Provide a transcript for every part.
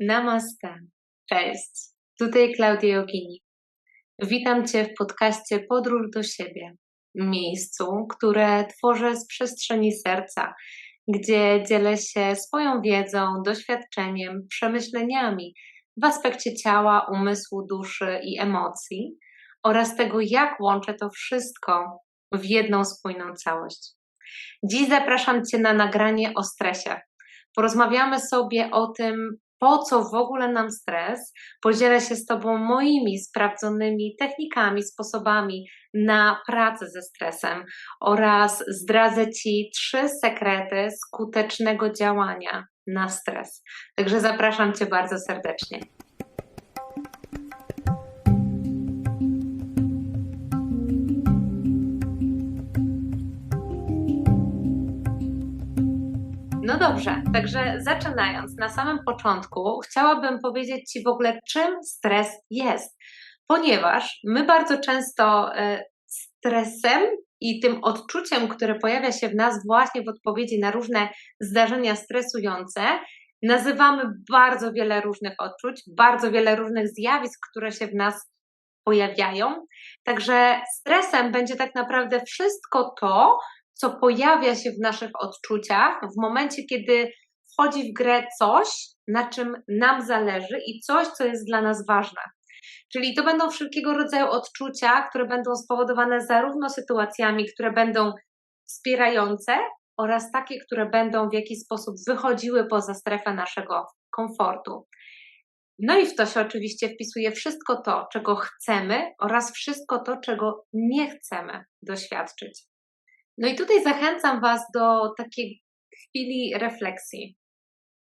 Namaste. Cześć. Tutaj Klaudia Jogini. Witam Cię w podcaście Podróż do siebie. Miejscu, które tworzę z przestrzeni serca, gdzie dzielę się swoją wiedzą, doświadczeniem, przemyśleniami w aspekcie ciała, umysłu, duszy i emocji oraz tego, jak łączę to wszystko w jedną spójną całość. Dziś zapraszam Cię na nagranie o stresie. Porozmawiamy sobie o tym, po co w ogóle nam stres. Podzielę się z Tobą moimi sprawdzonymi technikami, sposobami na pracę ze stresem oraz zdradzę Ci trzy sekrety skutecznego działania na stres. Także zapraszam Cię bardzo serdecznie. No dobrze, także zaczynając, na samym początku chciałabym powiedzieć Ci w ogóle, czym stres jest, ponieważ my bardzo często e, stresem i tym odczuciem, które pojawia się w nas właśnie w odpowiedzi na różne zdarzenia stresujące, nazywamy bardzo wiele różnych odczuć, bardzo wiele różnych zjawisk, które się w nas pojawiają. Także stresem będzie tak naprawdę wszystko to, co pojawia się w naszych odczuciach w momencie, kiedy wchodzi w grę coś, na czym nam zależy i coś, co jest dla nas ważne. Czyli to będą wszelkiego rodzaju odczucia, które będą spowodowane zarówno sytuacjami, które będą wspierające, oraz takie, które będą w jakiś sposób wychodziły poza strefę naszego komfortu. No i w to się oczywiście wpisuje wszystko to, czego chcemy, oraz wszystko to, czego nie chcemy doświadczyć. No i tutaj zachęcam Was do takiej chwili refleksji.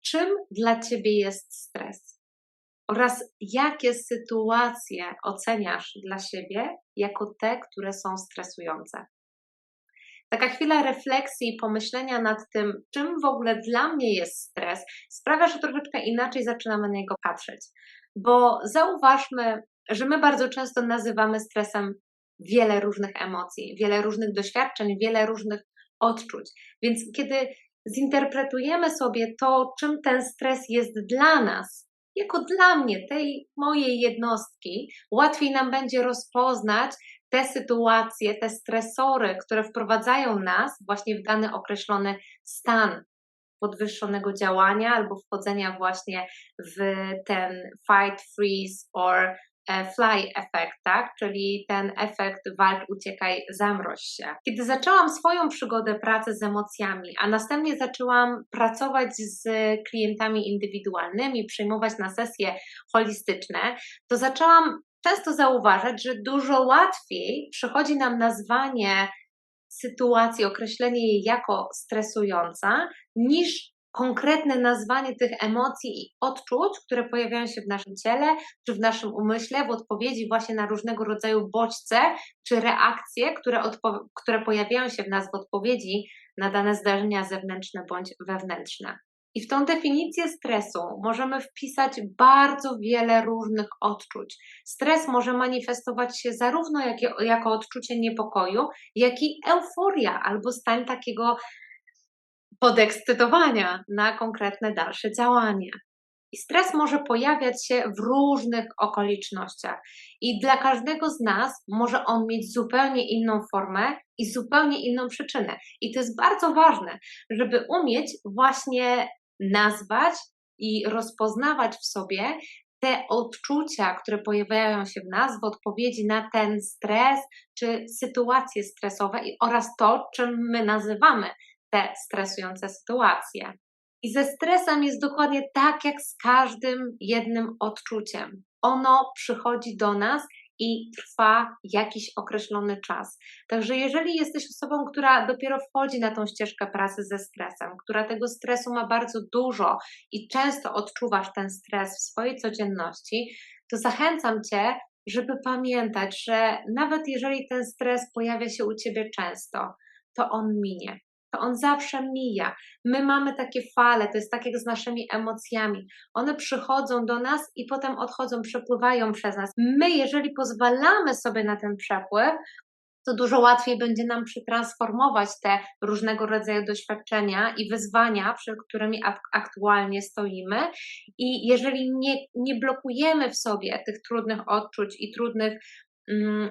Czym dla Ciebie jest stres? Oraz jakie sytuacje oceniasz dla siebie jako te, które są stresujące? Taka chwila refleksji i pomyślenia nad tym, czym w ogóle dla mnie jest stres, sprawia, że troszeczkę inaczej zaczynamy na niego patrzeć. Bo zauważmy, że my bardzo często nazywamy stresem wiele różnych emocji, wiele różnych doświadczeń, wiele różnych odczuć. Więc kiedy zinterpretujemy sobie to, czym ten stres jest dla nas, jako dla mnie, tej mojej jednostki, łatwiej nam będzie rozpoznać te sytuacje, te stresory, które wprowadzają nas właśnie w dany określony stan podwyższonego działania albo wchodzenia właśnie w ten fight, freeze or fly efekt, tak? czyli ten efekt walcz, uciekaj, zamroź się. Kiedy zaczęłam swoją przygodę pracy z emocjami, a następnie zaczęłam pracować z klientami indywidualnymi, przyjmować na sesje holistyczne, to zaczęłam często zauważać, że dużo łatwiej przychodzi nam nazwanie sytuacji, określenie jej jako stresująca, niż konkretne nazwanie tych emocji i odczuć, które pojawiają się w naszym ciele czy w naszym umyśle w odpowiedzi właśnie na różnego rodzaju bodźce czy reakcje, które, które pojawiają się w nas w odpowiedzi na dane zdarzenia zewnętrzne bądź wewnętrzne. I w tą definicję stresu możemy wpisać bardzo wiele różnych odczuć. Stres może manifestować się zarówno jako, jako odczucie niepokoju, jak i euforia albo stan takiego podekscytowania na konkretne dalsze działanie. I stres może pojawiać się w różnych okolicznościach, i dla każdego z nas może on mieć zupełnie inną formę i zupełnie inną przyczynę. I to jest bardzo ważne, żeby umieć właśnie nazwać i rozpoznawać w sobie te odczucia, które pojawiają się w nas w odpowiedzi na ten stres czy sytuacje stresowe oraz to, czym my nazywamy te stresujące sytuacje. I ze stresem jest dokładnie tak, jak z każdym jednym odczuciem. Ono przychodzi do nas i trwa jakiś określony czas. Także jeżeli jesteś osobą, która dopiero wchodzi na tą ścieżkę pracy ze stresem, która tego stresu ma bardzo dużo i często odczuwasz ten stres w swojej codzienności, to zachęcam Cię, żeby pamiętać, że nawet jeżeli ten stres pojawia się u Ciebie często, to on minie to on zawsze mija. My mamy takie fale, to jest tak jak z naszymi emocjami. One przychodzą do nas i potem odchodzą, przepływają przez nas. My, jeżeli pozwalamy sobie na ten przepływ, to dużo łatwiej będzie nam przetransformować te różnego rodzaju doświadczenia i wyzwania, przed którymi aktualnie stoimy. I jeżeli nie, nie blokujemy w sobie tych trudnych odczuć i trudnych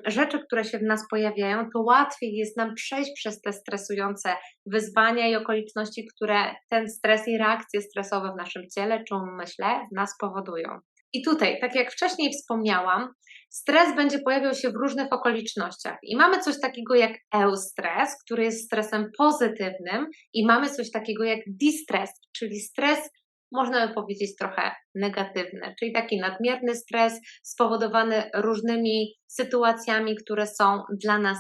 rzeczy, które się w nas pojawiają, to łatwiej jest nam przejść przez te stresujące wyzwania i okoliczności, które ten stres i reakcje stresowe w naszym ciele czy umyśle w nas powodują. I tutaj, tak jak wcześniej wspomniałam, stres będzie pojawiał się w różnych okolicznościach. I mamy coś takiego jak eustres, który jest stresem pozytywnym, i mamy coś takiego jak distres, czyli stres, można by powiedzieć, trochę negatywny, czyli taki nadmierny stres spowodowany różnymi sytuacjami, które są dla nas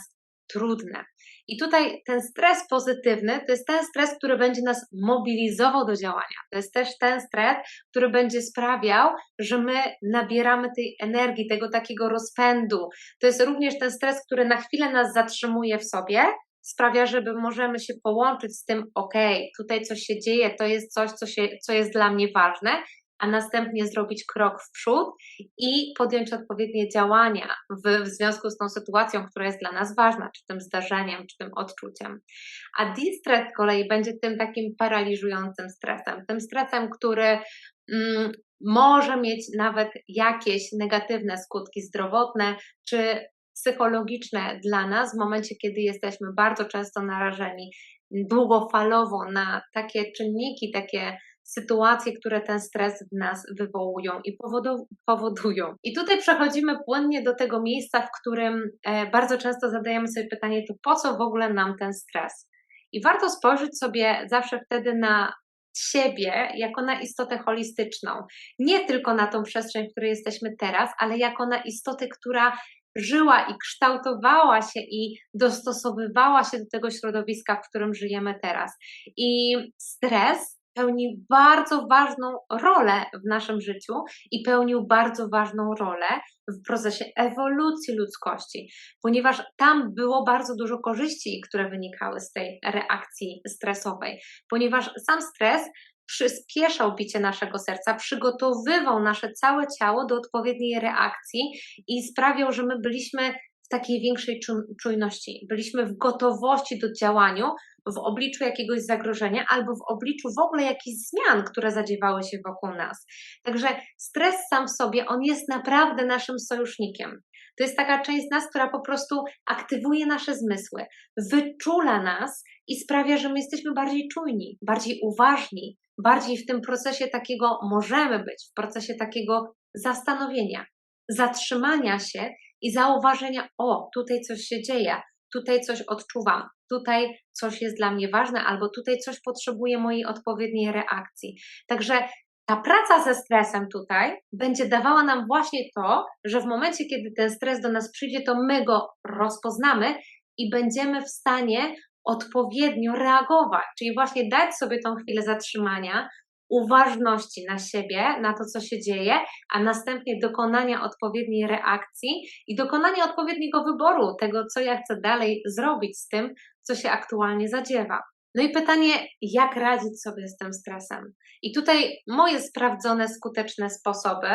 trudne. I tutaj ten stres pozytywny to jest ten stres, który będzie nas mobilizował do działania. To jest też ten stres, który będzie sprawiał, że my nabieramy tej energii, tego takiego rozpędu. To jest również ten stres, który na chwilę nas zatrzymuje w sobie, sprawia, żeby możemy się połączyć z tym, ok, tutaj coś się dzieje, to jest coś, co, się, co jest dla mnie ważne a następnie zrobić krok w przód i podjąć odpowiednie działania w, w związku z tą sytuacją, która jest dla nas ważna, czy tym zdarzeniem, czy tym odczuciem. A distres z kolei będzie tym takim paraliżującym stresem, tym stresem, który mm, może mieć nawet jakieś negatywne skutki zdrowotne, czy psychologiczne dla nas w momencie, kiedy jesteśmy bardzo często narażeni długofalowo na takie czynniki, takie sytuacje, które ten stres w nas wywołują i powodują. I tutaj przechodzimy płynnie do tego miejsca, w którym e, bardzo często zadajemy sobie pytanie, to po co w ogóle nam ten stres? I warto spojrzeć sobie zawsze wtedy na siebie jako na istotę holistyczną. Nie tylko na tą przestrzeń, w której jesteśmy teraz, ale jako na istotę, która żyła i kształtowała się i dostosowywała się do tego środowiska, w którym żyjemy teraz. I stres pełni bardzo ważną rolę w naszym życiu i pełnił bardzo ważną rolę w procesie ewolucji ludzkości, ponieważ tam było bardzo dużo korzyści, które wynikały z tej reakcji stresowej, ponieważ sam stres przyspieszał bicie naszego serca, przygotowywał nasze całe ciało do odpowiedniej reakcji i sprawiał, że my byliśmy w takiej większej czujności, byliśmy w gotowości do działania, w obliczu jakiegoś zagrożenia albo w obliczu w ogóle jakichś zmian, które zadziewały się wokół nas. Także stres sam w sobie, on jest naprawdę naszym sojusznikiem. To jest taka część z nas, która po prostu aktywuje nasze zmysły, wyczula nas i sprawia, że my jesteśmy bardziej czujni, bardziej uważni, bardziej w tym procesie takiego możemy być, w procesie takiego zastanowienia, zatrzymania się i zauważenia: o, tutaj coś się dzieje, tutaj coś odczuwam, tutaj coś jest dla mnie ważne, albo tutaj coś potrzebuje mojej odpowiedniej reakcji. Także ta praca ze stresem tutaj będzie dawała nam właśnie to, że w momencie, kiedy ten stres do nas przyjdzie, to my go rozpoznamy i będziemy w stanie odpowiednio reagować, czyli właśnie dać sobie tą chwilę zatrzymania, uważności na siebie, na to, co się dzieje, a następnie dokonania odpowiedniej reakcji i dokonania odpowiedniego wyboru tego, co ja chcę dalej zrobić z tym, co się aktualnie zadziewa. No i pytanie, jak radzić sobie z tym stresem? I tutaj moje sprawdzone, skuteczne sposoby,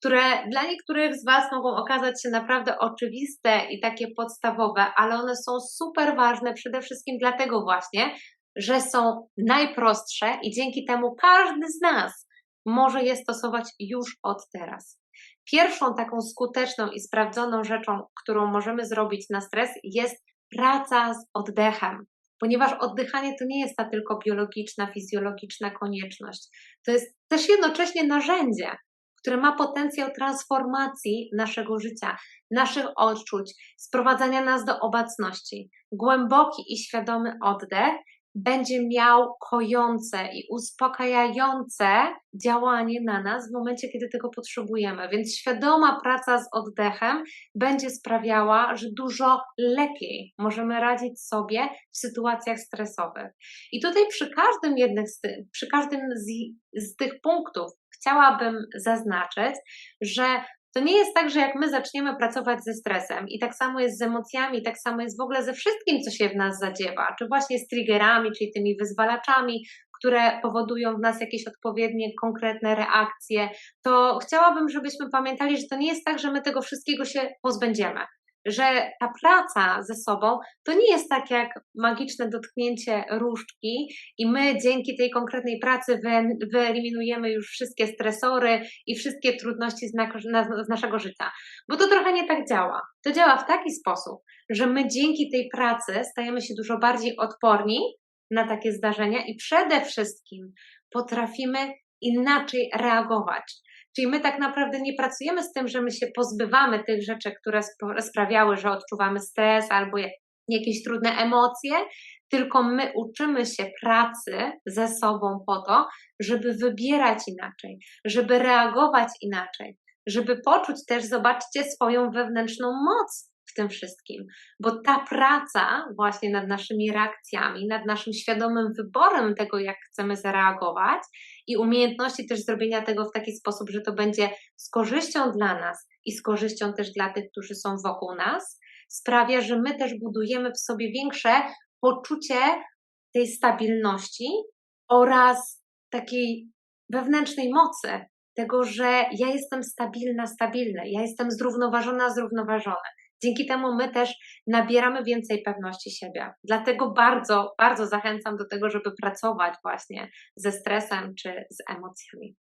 które dla niektórych z Was mogą okazać się naprawdę oczywiste i takie podstawowe, ale one są super ważne przede wszystkim dlatego właśnie, że są najprostsze i dzięki temu każdy z nas może je stosować już od teraz. Pierwszą taką skuteczną i sprawdzoną rzeczą, którą możemy zrobić na stres, jest praca z oddechem, ponieważ oddychanie to nie jest ta tylko biologiczna, fizjologiczna konieczność. To jest też jednocześnie narzędzie, które ma potencjał transformacji naszego życia, naszych odczuć, sprowadzania nas do obecności. Głęboki i świadomy oddech będzie miał kojące i uspokajające działanie na nas w momencie, kiedy tego potrzebujemy. Więc świadoma praca z oddechem będzie sprawiała, że dużo lepiej możemy radzić sobie w sytuacjach stresowych. I tutaj przy każdym jednym z, ty, przy każdym z, z tych punktów chciałabym zaznaczyć, że to nie jest tak, że jak my zaczniemy pracować ze stresem i tak samo jest z emocjami, tak samo jest w ogóle ze wszystkim, co się w nas zadziewa, czy właśnie z triggerami, czyli tymi wyzwalaczami, które powodują w nas jakieś odpowiednie, konkretne reakcje, to chciałabym, żebyśmy pamiętali, że to nie jest tak, że my tego wszystkiego się pozbędziemy. Że ta praca ze sobą to nie jest tak jak magiczne dotknięcie różdżki i my dzięki tej konkretnej pracy wyeliminujemy już wszystkie stresory i wszystkie trudności z, z naszego życia. Bo to trochę nie tak działa. To działa w taki sposób, że my dzięki tej pracy stajemy się dużo bardziej odporni na takie zdarzenia i przede wszystkim potrafimy inaczej reagować. Czyli my tak naprawdę nie pracujemy z tym, że my się pozbywamy tych rzeczy, które sprawiały, że odczuwamy stres albo jakieś trudne emocje, tylko my uczymy się pracy ze sobą po to, żeby wybierać inaczej, żeby reagować inaczej, żeby poczuć też, zobaczcie, swoją wewnętrzną moc, w tym wszystkim, bo ta praca właśnie nad naszymi reakcjami, nad naszym świadomym wyborem tego, jak chcemy zareagować i umiejętności też zrobienia tego w taki sposób, że to będzie z korzyścią dla nas i z korzyścią też dla tych, którzy są wokół nas, sprawia, że my też budujemy w sobie większe poczucie tej stabilności oraz takiej wewnętrznej mocy, tego, że ja jestem stabilna, stabilny, ja jestem zrównoważona, zrównoważony. Dzięki temu my też nabieramy więcej pewności siebie. Dlatego bardzo, bardzo zachęcam do tego, żeby pracować właśnie ze stresem czy z emocjami.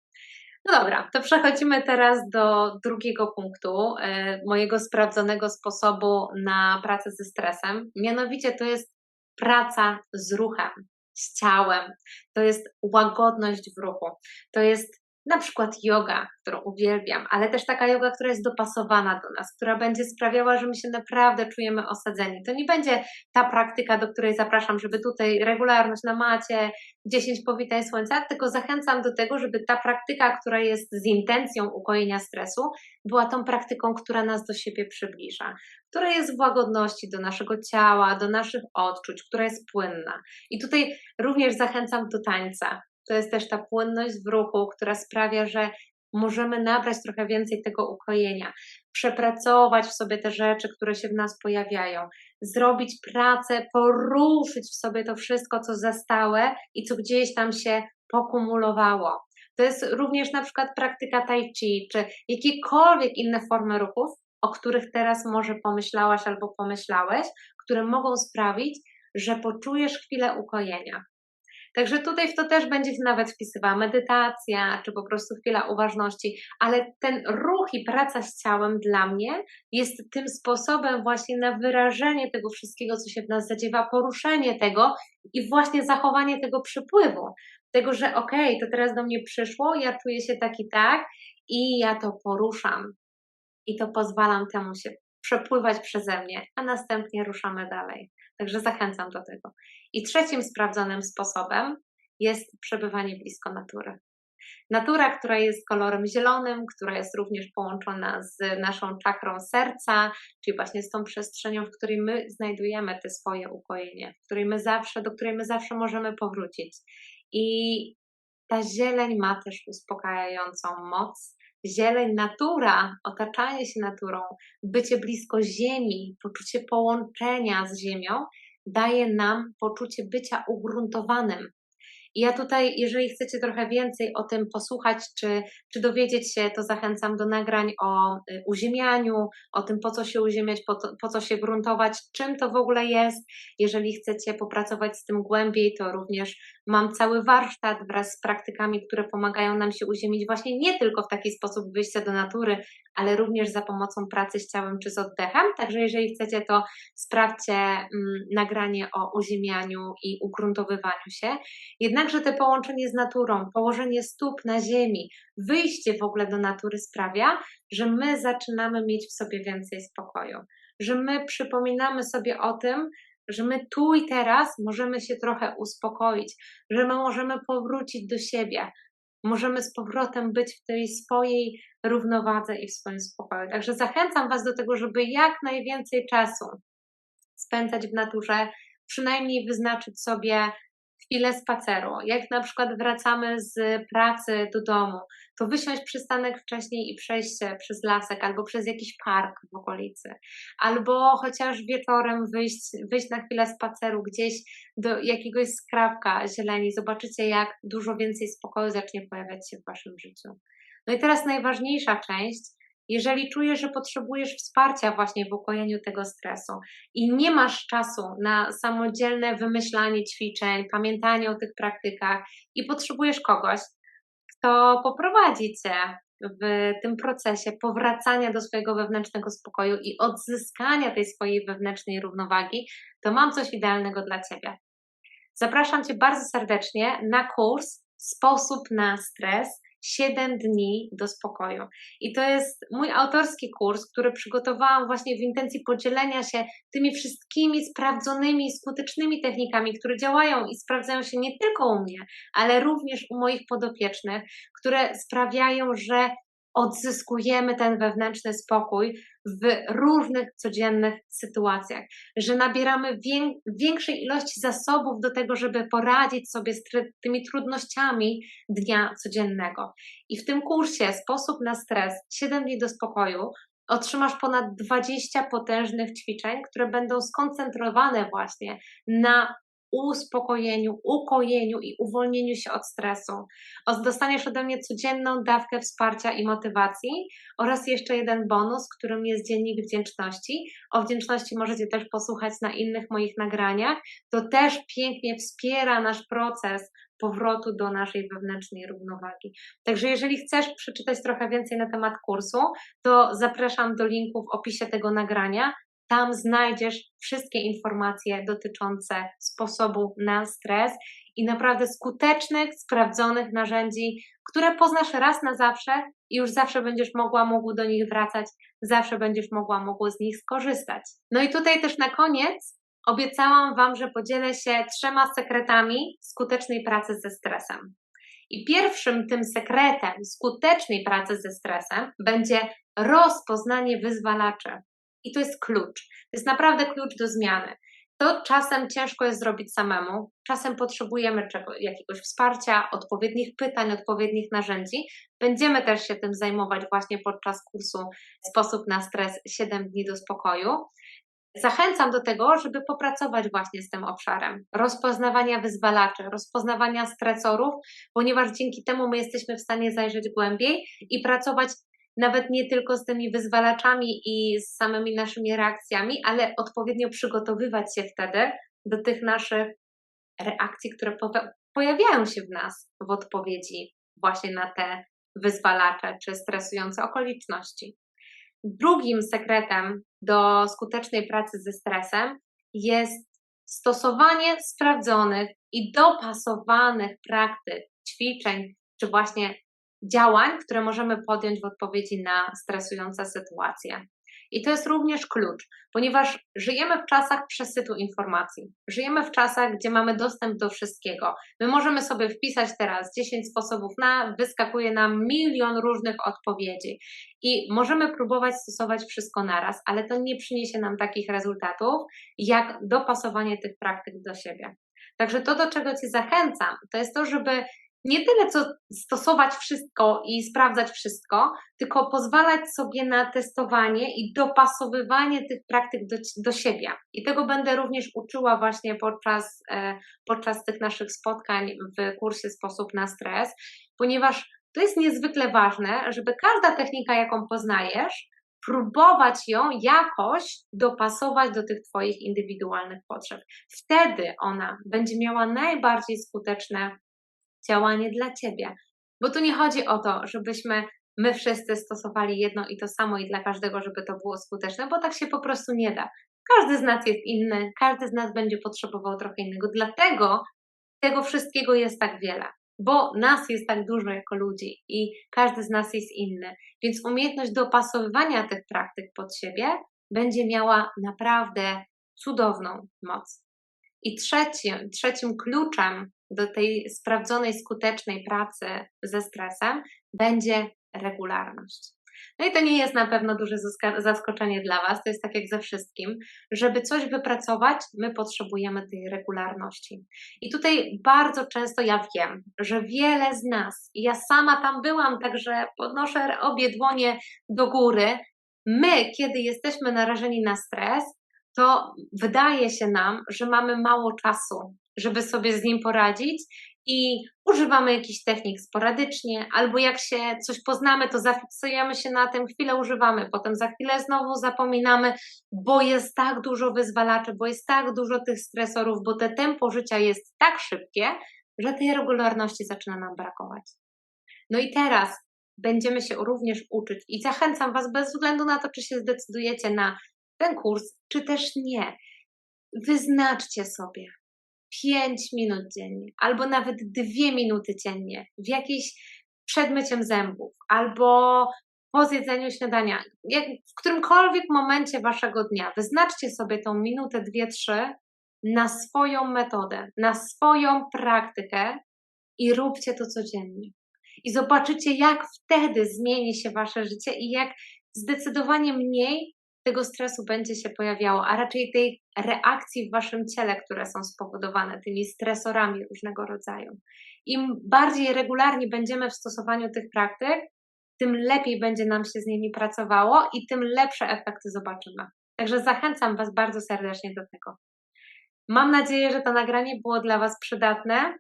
No dobra, to przechodzimy teraz do drugiego punktu y, mojego sprawdzonego sposobu na pracę ze stresem. Mianowicie to jest praca z ruchem, z ciałem, to jest łagodność w ruchu, to jest na przykład yoga, którą uwielbiam, ale też taka yoga, która jest dopasowana do nas, która będzie sprawiała, że my się naprawdę czujemy osadzeni. To nie będzie ta praktyka, do której zapraszam, żeby tutaj regularność na macie, 10 powitań słońca, tylko zachęcam do tego, żeby ta praktyka, która jest z intencją ukojenia stresu, była tą praktyką, która nas do siebie przybliża, która jest w łagodności do naszego ciała, do naszych odczuć, która jest płynna. I tutaj również zachęcam do tańca to jest też ta płynność w ruchu, która sprawia, że możemy nabrać trochę więcej tego ukojenia, przepracować w sobie te rzeczy, które się w nas pojawiają, zrobić pracę, poruszyć w sobie to wszystko, co zastałe i co gdzieś tam się pokumulowało. To jest również na przykład praktyka tai chi, czy jakiekolwiek inne formy ruchów, o których teraz może pomyślałaś albo pomyślałeś, które mogą sprawić, że poczujesz chwilę ukojenia. Także tutaj w to też będzie nawet wpisywała medytacja, czy po prostu chwila uważności, ale ten ruch i praca z ciałem dla mnie jest tym sposobem właśnie na wyrażenie tego wszystkiego, co się w nas zadziewa, poruszenie tego i właśnie zachowanie tego przypływu. Tego, że okej, okay, to teraz do mnie przyszło, ja czuję się tak i tak i ja to poruszam. I to pozwalam temu się przepływać przeze mnie, a następnie ruszamy dalej. Także zachęcam do tego. I trzecim sprawdzonym sposobem jest przebywanie blisko natury. Natura, która jest kolorem zielonym, która jest również połączona z naszą czakrą serca, czyli właśnie z tą przestrzenią, w której my znajdujemy te swoje ukojenie, w której my zawsze, do której my zawsze możemy powrócić. I ta zieleń ma też uspokajającą moc. Zieleń, natura, otaczanie się naturą, bycie blisko ziemi, poczucie połączenia z ziemią daje nam poczucie bycia ugruntowanym. I ja tutaj, jeżeli chcecie trochę więcej o tym posłuchać, czy, czy dowiedzieć się, to zachęcam do nagrań o y, uziemianiu, o tym, po co się uziemiać, po, to, po co się gruntować, czym to w ogóle jest. Jeżeli chcecie popracować z tym głębiej, to również mam cały warsztat wraz z praktykami, które pomagają nam się uziemić właśnie nie tylko w taki sposób wyjścia do natury, ale również za pomocą pracy z ciałem czy z oddechem. Także jeżeli chcecie, to sprawdźcie mm, nagranie o uziemianiu i ugruntowywaniu się. Jednakże te połączenie z naturą, położenie stóp na ziemi, wyjście w ogóle do natury sprawia, że my zaczynamy mieć w sobie więcej spokoju, że my przypominamy sobie o tym, że my tu i teraz możemy się trochę uspokoić, że my możemy powrócić do siebie, możemy z powrotem być w tej swojej równowadze i w swoim spokoju. Także zachęcam Was do tego, żeby jak najwięcej czasu spędzać w naturze, przynajmniej wyznaczyć sobie chwilę spaceru. Jak na przykład wracamy z pracy do domu, to wysiąść przystanek wcześniej i przejść przez lasek albo przez jakiś park w okolicy. Albo chociaż wieczorem wyjść, wyjść na chwilę spaceru gdzieś do jakiegoś skrawka zieleni. Zobaczycie, jak dużo więcej spokoju zacznie pojawiać się w Waszym życiu. No i teraz najważniejsza część, jeżeli czujesz, że potrzebujesz wsparcia właśnie w ukojeniu tego stresu i nie masz czasu na samodzielne wymyślanie ćwiczeń, pamiętanie o tych praktykach i potrzebujesz kogoś, kto poprowadzi cię w tym procesie powracania do swojego wewnętrznego spokoju i odzyskania tej swojej wewnętrznej równowagi, to mam coś idealnego dla Ciebie. Zapraszam Cię bardzo serdecznie na kurs Sposób na stres 7 dni do spokoju. I to jest mój autorski kurs, który przygotowałam właśnie w intencji podzielenia się tymi wszystkimi sprawdzonymi skutecznymi technikami, które działają i sprawdzają się nie tylko u mnie, ale również u moich podopiecznych, które sprawiają, że odzyskujemy ten wewnętrzny spokój w różnych codziennych sytuacjach, że nabieramy większej ilości zasobów do tego, żeby poradzić sobie z tymi trudnościami dnia codziennego. I w tym kursie Sposób na stres 7 dni do spokoju otrzymasz ponad 20 potężnych ćwiczeń, które będą skoncentrowane właśnie na uspokojeniu, ukojeniu i uwolnieniu się od stresu. Dostaniesz ode mnie codzienną dawkę wsparcia i motywacji oraz jeszcze jeden bonus, którym jest dziennik wdzięczności. O wdzięczności możecie też posłuchać na innych moich nagraniach. To też pięknie wspiera nasz proces powrotu do naszej wewnętrznej równowagi. Także jeżeli chcesz przeczytać trochę więcej na temat kursu, to zapraszam do linku w opisie tego nagrania. Tam znajdziesz wszystkie informacje dotyczące sposobu na stres i naprawdę skutecznych, sprawdzonych narzędzi, które poznasz raz na zawsze i już zawsze będziesz mogła, mógł do nich wracać, zawsze będziesz mogła, mógł z nich skorzystać. No i tutaj też na koniec obiecałam Wam, że podzielę się trzema sekretami skutecznej pracy ze stresem. I pierwszym tym sekretem skutecznej pracy ze stresem będzie rozpoznanie wyzwalaczy. I to jest klucz. To jest naprawdę klucz do zmiany. To czasem ciężko jest zrobić samemu, czasem potrzebujemy czego, jakiegoś wsparcia, odpowiednich pytań, odpowiednich narzędzi. Będziemy też się tym zajmować właśnie podczas kursu Sposób na stres 7 dni do spokoju. Zachęcam do tego, żeby popracować właśnie z tym obszarem rozpoznawania wyzwalaczy, rozpoznawania stresorów, ponieważ dzięki temu my jesteśmy w stanie zajrzeć głębiej i pracować nawet nie tylko z tymi wyzwalaczami i z samymi naszymi reakcjami, ale odpowiednio przygotowywać się wtedy do tych naszych reakcji, które pojawiają się w nas w odpowiedzi właśnie na te wyzwalacze czy stresujące okoliczności. Drugim sekretem do skutecznej pracy ze stresem jest stosowanie sprawdzonych i dopasowanych praktyk, ćwiczeń, czy właśnie działań, które możemy podjąć w odpowiedzi na stresujące sytuacje. I to jest również klucz, ponieważ żyjemy w czasach przesytu informacji. Żyjemy w czasach, gdzie mamy dostęp do wszystkiego. My możemy sobie wpisać teraz 10 sposobów na, wyskakuje nam milion różnych odpowiedzi i możemy próbować stosować wszystko naraz, ale to nie przyniesie nam takich rezultatów, jak dopasowanie tych praktyk do siebie. Także to, do czego Cię zachęcam, to jest to, żeby nie tyle co stosować wszystko i sprawdzać wszystko, tylko pozwalać sobie na testowanie i dopasowywanie tych praktyk do, do siebie. I tego będę również uczyła właśnie podczas, e, podczas tych naszych spotkań w kursie Sposób na stres, ponieważ to jest niezwykle ważne, żeby każda technika, jaką poznajesz, próbować ją jakoś dopasować do tych Twoich indywidualnych potrzeb. Wtedy ona będzie miała najbardziej skuteczne działanie dla ciebie. Bo tu nie chodzi o to, żebyśmy my wszyscy stosowali jedno i to samo i dla każdego, żeby to było skuteczne, bo tak się po prostu nie da. Każdy z nas jest inny, każdy z nas będzie potrzebował trochę innego. Dlatego tego wszystkiego jest tak wiele, bo nas jest tak dużo jako ludzi i każdy z nas jest inny. Więc umiejętność dopasowywania tych praktyk pod siebie będzie miała naprawdę cudowną moc. I trzecim, trzecim kluczem do tej sprawdzonej, skutecznej pracy ze stresem będzie regularność. No i to nie jest na pewno duże zaskoczenie dla Was, to jest tak jak ze wszystkim. Żeby coś wypracować, my potrzebujemy tej regularności. I tutaj bardzo często ja wiem, że wiele z nas, i ja sama tam byłam, także podnoszę obie dłonie do góry, my, kiedy jesteśmy narażeni na stres, to wydaje się nam, że mamy mało czasu, żeby sobie z nim poradzić i używamy jakichś technik sporadycznie, albo jak się coś poznamy, to zafiksujemy się na tym, chwilę używamy, potem za chwilę znowu zapominamy, bo jest tak dużo wyzwalaczy, bo jest tak dużo tych stresorów, bo te tempo życia jest tak szybkie, że tej regularności zaczyna nam brakować. No i teraz będziemy się również uczyć i zachęcam Was bez względu na to, czy się zdecydujecie na ten kurs, czy też nie. Wyznaczcie sobie 5 minut dziennie, albo nawet 2 minuty dziennie w jakiejś przed myciem zębów, albo po zjedzeniu śniadania, jak, w którymkolwiek momencie waszego dnia, wyznaczcie sobie tą minutę, dwie, trzy na swoją metodę, na swoją praktykę i róbcie to codziennie. I zobaczycie, jak wtedy zmieni się wasze życie i jak zdecydowanie mniej tego stresu będzie się pojawiało, a raczej tej reakcji w waszym ciele, które są spowodowane tymi stresorami różnego rodzaju. Im bardziej regularnie będziemy w stosowaniu tych praktyk, tym lepiej będzie nam się z nimi pracowało i tym lepsze efekty zobaczymy. Także zachęcam Was bardzo serdecznie do tego. Mam nadzieję, że to nagranie było dla Was przydatne.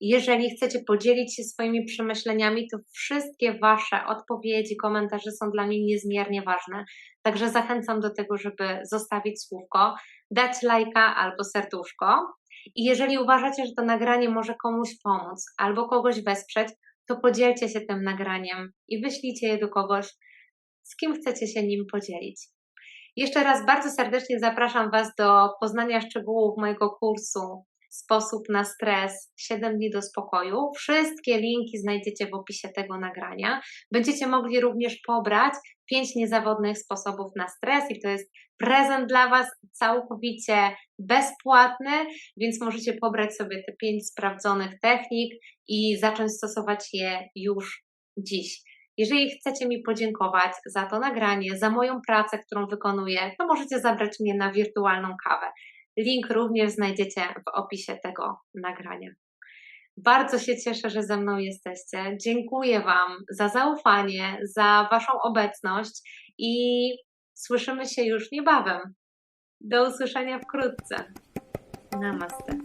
Jeżeli chcecie podzielić się swoimi przemyśleniami, to wszystkie Wasze odpowiedzi, komentarze są dla mnie niezmiernie ważne. Także zachęcam do tego, żeby zostawić słówko, dać lajka albo serduszko. I jeżeli uważacie, że to nagranie może komuś pomóc albo kogoś wesprzeć, to podzielcie się tym nagraniem i wyślijcie je do kogoś, z kim chcecie się nim podzielić. Jeszcze raz bardzo serdecznie zapraszam Was do poznania szczegółów mojego kursu Sposób na stres 7 dni do spokoju. Wszystkie linki znajdziecie w opisie tego nagrania. Będziecie mogli również pobrać 5 niezawodnych sposobów na stres i to jest prezent dla Was całkowicie bezpłatny, więc możecie pobrać sobie te 5 sprawdzonych technik i zacząć stosować je już dziś. Jeżeli chcecie mi podziękować za to nagranie, za moją pracę, którą wykonuję, to możecie zabrać mnie na wirtualną kawę. Link również znajdziecie w opisie tego nagrania. Bardzo się cieszę, że ze mną jesteście. Dziękuję Wam za zaufanie, za Waszą obecność i słyszymy się już niebawem. Do usłyszenia wkrótce. Namaste.